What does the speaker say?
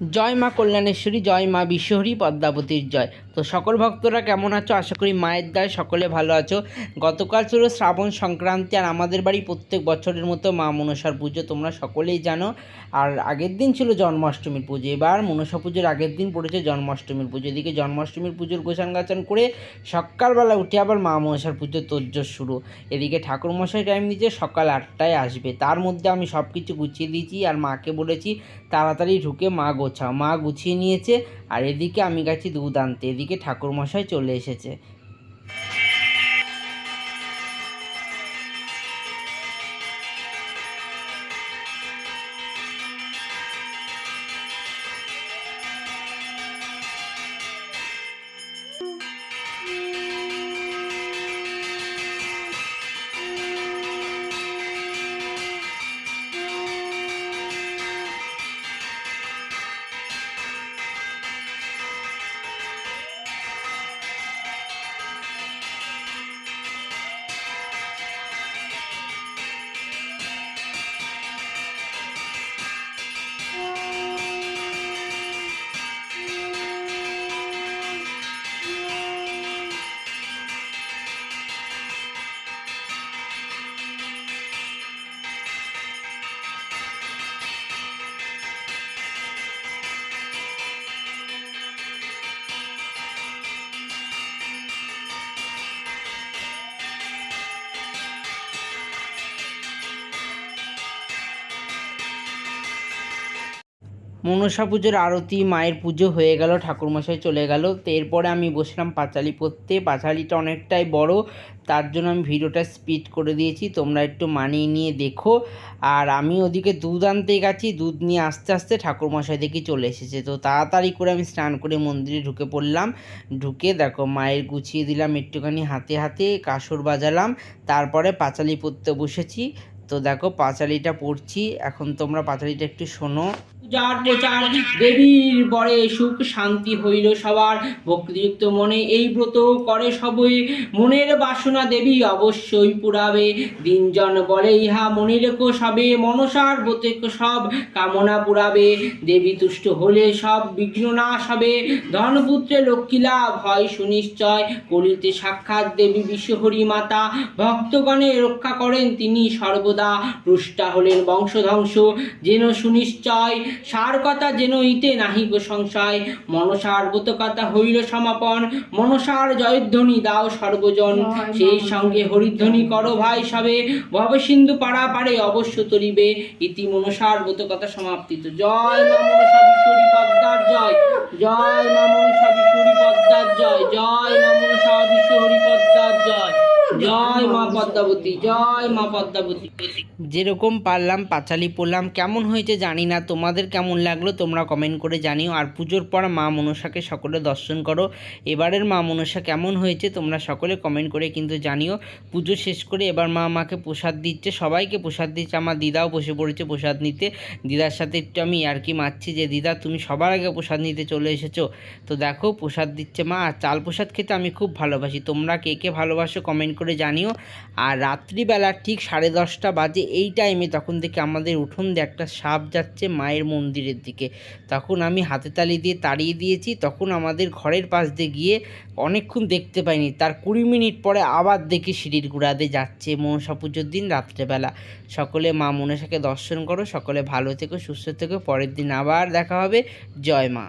জয় মা কল্যাণেশ্বরী, জয় মা বিশ্বহরী, পদ্মাবতীর জয়। তো সকল ভক্তরা কেমন আছো? আশা করি মায়ের দায়, সকলে ভালো আছো। গতকাল ছিল শ্রাবণ সংক্রান্তি আর আমাদের বাড়ি প্রত্যেক বছরের মতো মা মনসার পুজো, তোমরা সকলেই জানো। আর আগের দিন ছিল জন্মাষ্টমীর পুজো। এবার মনসা পুজোর আগের দিন পড়েছে জন্মাষ্টমীর পুজো। এদিকে জন্মাষ্টমীর পুজোর গোছান গাছান করে সকালবেলা উঠে আবার মা মনসার পুজোর তোজ্জোর শুরু। এদিকে ঠাকুরমশাই টাইম দিচ্ছে সকাল আটটায় আসবে। তার মধ্যে আমি সব কিছু গুছিয়ে দিয়েছি আর মাকে বলেছি, তাড়াতাড়ি ঢুকে মা গোছাও মা গুছিয়ে নিয়েছে আর এদিকে আমি গেছি দুধ আনতে। এদিকে ঠাকুরমশাই চলে এসেছে। মনসা পুজোর আরতি, মায়ের পুজো হয়ে গেল, ঠাকুরমশাই চলে গেল। তো এরপরে আমি বসলাম পাঁচালি পরতে পাঁচালিটা অনেকটাই বড়, তার জন্য আমি ভিডিওটা স্পিড করে দিয়েছি। তোমরা একটু মানিয়ে নিয়ে দেখো। আর আমি ওদিকে দুধ আনতে গেছি, দুধ নিয়ে আস্তে আস্তে ঠাকুরমশাই দেখি চলে এসেছে। তো তাড়াতাড়ি করে আমি স্নান করে মন্দিরে ঢুকে পড়লাম। ঢুকে দেখো, মায়ের গুছিয়ে দিলাম একটুখানি হাতে হাতে, কাসর বাজালাম। তারপরে পাঁচালি পরতে বসেছি। তো দেখো পাঁচালিটা পড়ছি, এখন তোমরা পাঁচালিটা একটু শোনো। পূজার প্রচার দেবীর বরে সুখ শান্তি হইল সবার। ভক্তিযুক্ত মনে এই ব্রত করে সবই। মনের বাসনা দেবী অবশ্যই পুরাবে। দিনজন বলে ইহা মনে রেখো সবে মনসার ব্রতে সব কামনা পুরাবে। দেবী তুষ্ট হলে সব বিঘ্ন নাশ হবে। ধনপুত্রে লক্ষ্মী লাভ হয় সুনিশ্চয়। কলিতে সাক্ষাৎ দেবী বিশ্বহরি মাতা। ভক্তগণে রক্ষা করেন তিনি সর্বদা পুষ্টা হলেন বংশধ্বংস। যেন সুনিশ্চয় সার কথা যেন ইতে নাহি গো সংশয়। মনসার ব্রতকথা হইল সমাপন মনসার জয়ধ্বনি দাও সর্বজন। সেই সঙ্গে হরিধ্বনি করো ভাই সবে ভবসিন্ধু পাড়া পারে অবশ্য তরিবে। ইতি মনসার ব্রতকথা সমাপ্তিত। জয় মা মনসা বিশ্বরী পদ্মার জয়। জয় মা মনসা বিশ্বরী পদ্মার জয়। জয় মা মনসা বিশ্বরী পদ্মার জয় জয় মা পদ্মাবতী জয় মা পদ্মাবতী। যেরকম পারলাম পাঁচালি পড়লাম। কেমন হয়েছে জানি না তোমাদের কেমন লাগল তোমরা কমেন্ট করে জানিও। আর পুজোর পর মা মনসাকে সকলে দর্শন করো। এবারের মা মনসা কেমন হয়েছে তোমরা সকলে কমেন্ট করে কিন্তু জানিও। পুজো শেষ করে এবার মা আমাকে প্রসাদ দিচ্ছে সবাইকে প্রসাদ দিচ্ছে। আমার দিদাও বসে পড়েছে প্রসাদ নিতে। দিদার সাথে একটু আমি আর কি মারছি যে দিদা তুমি সবার আগে প্রসাদ নিতে চলে এসেছ। তো দেখো প্রসাদ দিচ্ছে মা। আর চাল প্রসাদ খেতে আমি খুব ভালোবাসি। তোমরা কে কে ভালোবাসো কমেন্ট করে জানিও। আর রাত্রিবেলা ঠিক সাড়ে দশটা বাজে এই টাইমে তখন থেকে আমাদের উঠোন দিয়ে একটা সাপ যাচ্ছে মায়ের মন্দিরের দিকে। তখন আমি হাতে তালি দিয়ে তাড়িয়ে দিয়েছি। তখন আমাদের ঘরের পাশ দিয়ে গিয়ে অনেকক্ষণ দেখতে পাইনি। তার কুড়ি মিনিট পরে আবার দেখি সিঁড়ির গুড়াতে যাচ্ছে মনসা পুজোর দিন রাত্রেবেলা। সকলে মা মনসাকে দর্শন করো। সকলে ভালো থেকো, সুস্থ থেকো। পরের দিন আবার দেখা হবে। জয় মা।